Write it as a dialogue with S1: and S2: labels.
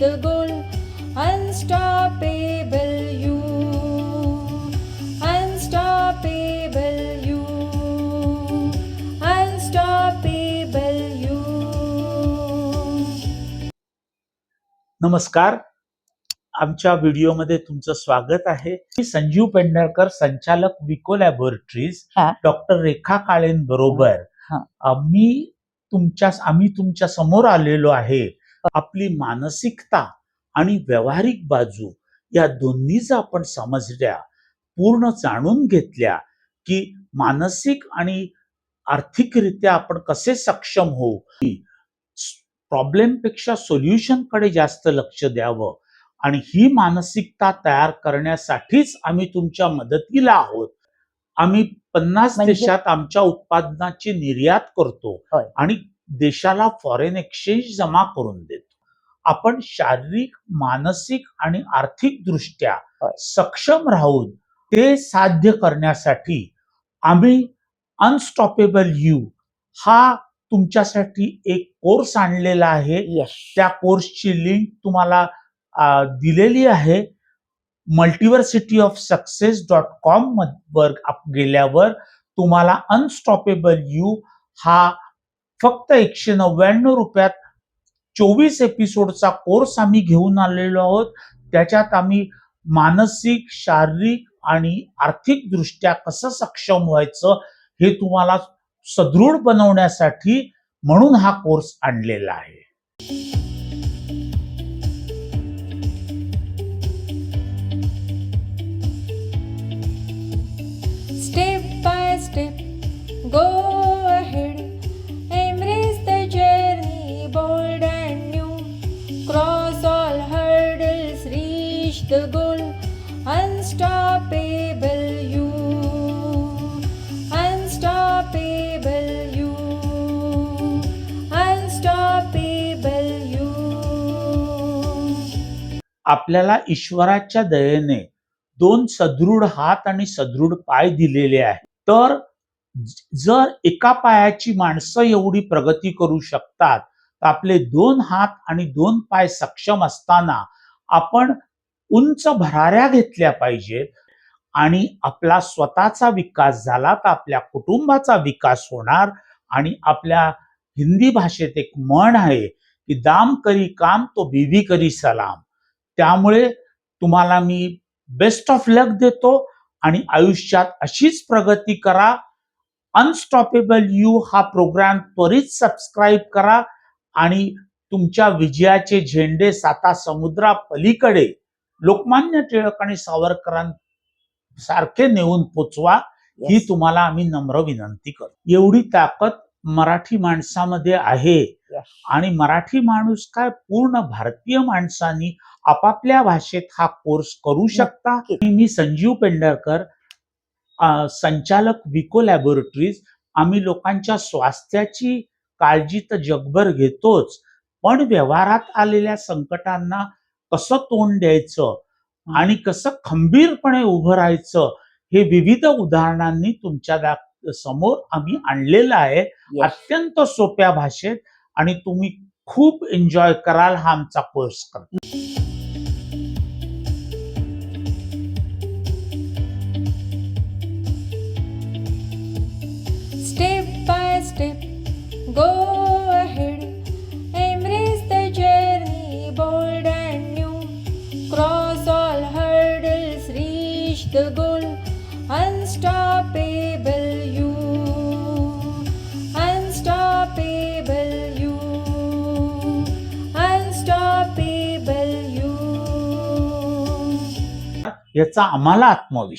S1: goal. Unstoppable you. Unstoppable you. Unstoppable you.
S2: नमस्कार आमच्या व्हिडिओमध्ये तुमचं स्वागत आहे मी संजीव पेंढारकर संचालक विको लॅबोरेटरीज. डॉक्टर रेखा काळेन बरोबर. मी तुमच्या आम्ही तुमच्यासमोर आलेलो आहे आपली मानसिकता आणि व्यावहारिक बाजू या दोन्हीच आपण समजल्या पूर्ण जाणून घेतल्या की मानसिक आणि आर्थिकरित्या आपण कसे सक्षम होऊ प्रॉब्लेमपेक्षा सोल्युशनकडे जास्त लक्ष द्यावं आणि ही मानसिकता तयार करण्यासाठीच आम्ही तुमच्या मदतीला आहोत आम्ही पन्नास
S3: म्हणजे-
S2: देशात आमच्या उत्पादनाची निर्यात करतो. आणि देशाला फॉरेन एक्सचेंज जमा करून देतो. आपण शारीरिक मानसिक आणि आर्थिक दृष्ट्या
S3: होय.
S2: सक्षम राहून ते साध्य करण्यासाठी आम्ही अनस्टॉपेबल यू हा तुमच्यासाठी एक कोर्स आणलेला आहे. त्या कोर्सची लिंक तुम्हाला दिलेली आहे. Multiversity of success dot com वर गेल्यावर तुम्हाला अनस्टॉपेबल यू हा फक्त एकशे नव्याण्णव रुपयात चोवीस एपिसोडचा कोर्स आम्ही घेऊन आलेलो आहोत. त्याच्यात आम्ही मानसिक शारीरिक आणि आर्थिक दृष्ट्या कसं सक्षम व्हायचं हे तुम्हाला सदृढ बनवण्यासाठी म्हणून हा कोर्स आणलेला आहे.
S1: The goal. Unstoppable you. Unstoppable you. Unstoppable you.
S2: आपल्याला ईश्वराच्या दयेने दोन सदृढ हात आणि सदृढ पाय दिलेले आहेत तर जर एका पायाची माणसं एवढी प्रगती करू शकतात तर आपले दोन हात आणि दोन पाय सक्षम असताना आपण उंच भराऱ्या घेतल्या पाहिजेत आणि आपला स्वतःचा विकास झाला तर आपल्या कुटुंबाचा विकास होणार आणि आपल्या हिंदी भाषेत एक म्हण आहे की दाम करी काम तो बीवी करी सलाम. त्यामुळे तुम्हाला मी बेस्ट ऑफ लक देतो आणि आयुष्यात अशीच प्रगती करा. अनस्टॉपेबल यू हा प्रोग्राम त्वरित सबस्क्राईब करा आणि तुमच्या विजयाचे झेंडे साता समुद्रा पलीकडे लोकमान्य टिळक आणि सावरकरां सारखे नेऊन पोचवा ही तुम्हाला आम्ही नम्र विनंती करतो. एवढी ताकद मराठी माणसामध्ये आहे. आणि मराठी माणूस काय पूर्ण भारतीय माणसांनी आपापल्या भाषेत हा कोर्स करू शकता? मी संजीव पेंढरकर अ, संचालक विको लॅबोरेटरीज आम्ही लोकांच्या स्वास्थ्याची काळजी तर जगभर घेतोच पण व्यवहारात आलेल्या संकटांना कसं तोंड द्यायचं आणि कसं खंबीरपणे उभं राहायचं हे विविध उदाहरणांनी तुमच्यासमोर आम्ही आणलेलं आहे. अत्यंत सोप्या भाषेत आणि तुम्ही खूप एन्जॉय कराल हा आमचा कोर्स करतो
S1: reach the goal. Unstoppable you. Unstoppable you. Unstoppable you.
S2: याचा आम्हाला आत्मविश्वास